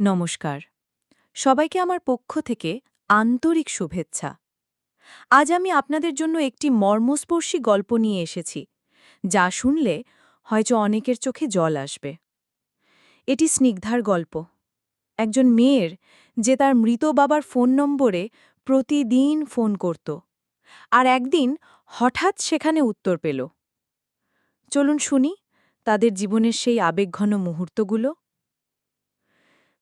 নমস্কার। সবাইকে আমার পক্ষ থেকে আন্তরিক শুভেচ্ছা। আজ আমি আপনাদের জন্য একটি মর্মস্পর্শী গল্প নিয়ে এসেছি, যা শুনলে হয়তো অনেকের চোখে জল আসবে। এটি স্নিগ্ধার গল্প। একজন মেয়ের যে তার মৃত বাবার ফোন নম্বরে প্রতিদিন ফোন করত, আর একদিন হঠাৎ সেখানে উত্তর পেল। চলুন শুনি তাদের জীবনের সেই আবেগঘন মুহূর্তগুলো।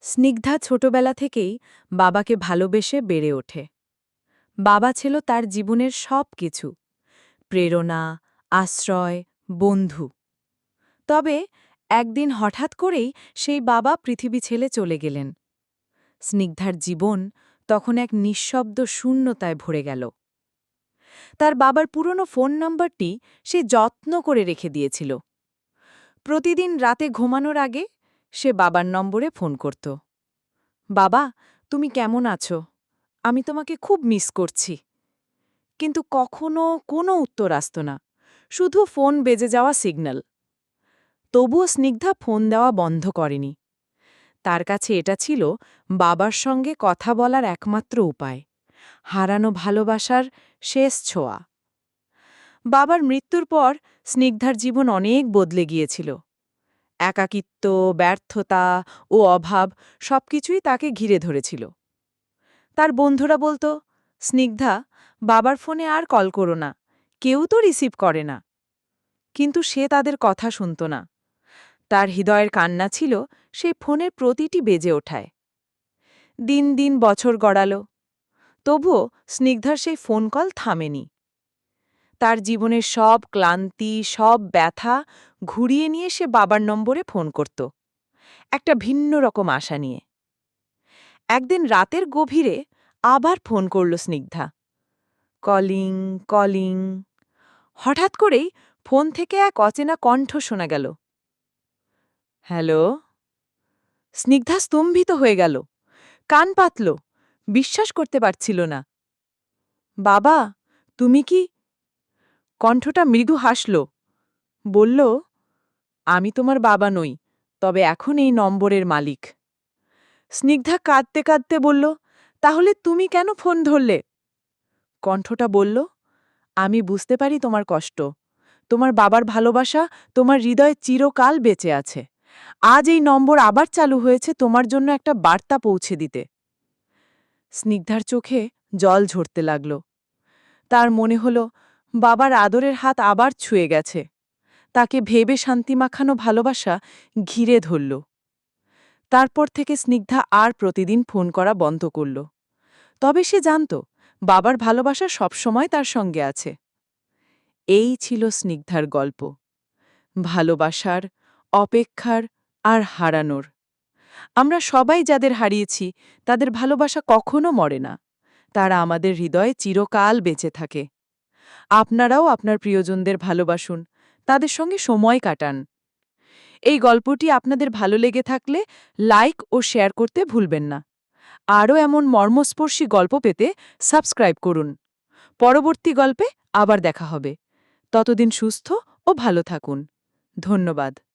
স্নিগ্ধা ছোটবেলা থেকেই বাবাকে ভালোবেসে বেড়ে ওঠে। বাবা ছিল তার জীবনের সব কিছু প্রেরণা, আশ্রয়, বন্ধু। তবে একদিন হঠাৎ করেই সেই বাবা পৃথিবী ছেলে চলে গেলেন। স্নিগ্ধার জীবন তখন এক নিঃশব্দ শূন্যতায় ভরে গেল। তার বাবার পুরনো ফোন নম্বরটি সে যত্ন করে রেখে দিয়েছিল। প্রতিদিন রাতে ঘুমানোর আগে সে বাবার নম্বরে ফোন করত। বাবা, তুমি কেমন আছো? আমি তোমাকে খুব মিস করছি। কিন্তু কখনো কোনো উত্তর আসত না। শুধু ফোন বেজে যাওয়া সিগন্যাল। তবুও স্নিগ্ধা ফোন দেওয়া বন্ধ করেনি। তার কাছে এটা ছিল বাবার সঙ্গে কথা বলার একমাত্র উপায়, হারানো ভালোবাসার শেষ ছোঁয়া। বাবার মৃত্যুর পর স্নিগ্ধার জীবন অনেক বদলে গিয়েছিল। একাকিত্ব, ব্যর্থতা ও অভাব সবকিছুই তাকে ঘিরে ধরেছিল। তার বন্ধুরা বলতো, স্নিগ্ধা, বাবার ফোনে আর কল করো না, কেউ তো রিসিভ করে না। কিন্তু সে তাদের কথা শুনত না। তার হৃদয়ের কান্না ছিল সে ফোনের প্রতিটি বেজে ওঠায়। দিন দিন বছর গড়াল। তবুও স্নিগ্ধার সেই ফোন কল থামেনি। তার জীবনের সব ক্লান্তি, সব ব্যথা ঘুরিয়ে নিয়ে সে বাবার নম্বরে ফোন করত। একটা ভিন্ন রকম আশা নিয়ে। একদিন রাতের গভীরে আবার ফোন করল স্নিগ্ধা। Calling calling. হঠাৎ করেই ফোন থেকে এক অচেনা কণ্ঠ শোনা গেল। হ্যালো? স্নিগ্ধা স্তম্ভিত হয়ে গেল। কান পাতল। বিশ্বাস করতে পারছিল না। বাবা, তুমি কি কণ্ঠটা মৃদু হাসল। বলল, আমি তোমার বাবা নই, তবে এখন এই নম্বরের মালিক। স্নিগ্ধা কাঁদতে কাঁদতে বলল, তাহলে তুমি কেন ফোন ধরলে? কণ্ঠটা বলল, আমি বুঝতে পারি তোমার কষ্ট। তোমার বাবার ভালোবাসা, তোমার হৃদয়ে চিরকাল বেঁচে আছে। আজ এই নম্বর আবার চালু হয়েছে তোমার জন্য একটা বার্তা পৌঁছে দিতে। স্নিগ্ধার চোখে জল ঝরতে লাগল। তার মনে হল বাবার আদরের হাত আবার ছুঁয়ে গেছে। তাকে ভেবে শান্তি মাখানো ভালোবাসা ঘিরে ধরল। তারপর থেকে স্নিগ্ধা আর প্রতিদিন ফোন করা বন্ধ করল। তবে সে জানত, বাবার ভালোবাসা সবসময় তার সঙ্গে আছে। এই ছিল স্নিগ্ধার গল্প। ভালোবাসার, অপেক্ষার আর হারানোর। আমরা সবাই যাদের হারিয়েছি, তাদের ভালোবাসা কখনো মরে না। তারা আমাদের হৃদয়ে চিরকাল বেঁচে থাকে। আপনারাও আপনার প্রিয়জনদের ভালোবাসুন, তাদের সঙ্গে সময় কাটান। এই গল্পটি আপনাদের ভালো লেগে থাকলে লাইক ও শেয়ার করতে ভুলবেন না। আরও এমন মর্মস্পর্শী গল্প পেতে সাবস্ক্রাইব করুন। পরবর্তী গল্পে আবার দেখা হবে। ততদিন সুস্থ ও ভালো থাকুন। ধন্যবাদ।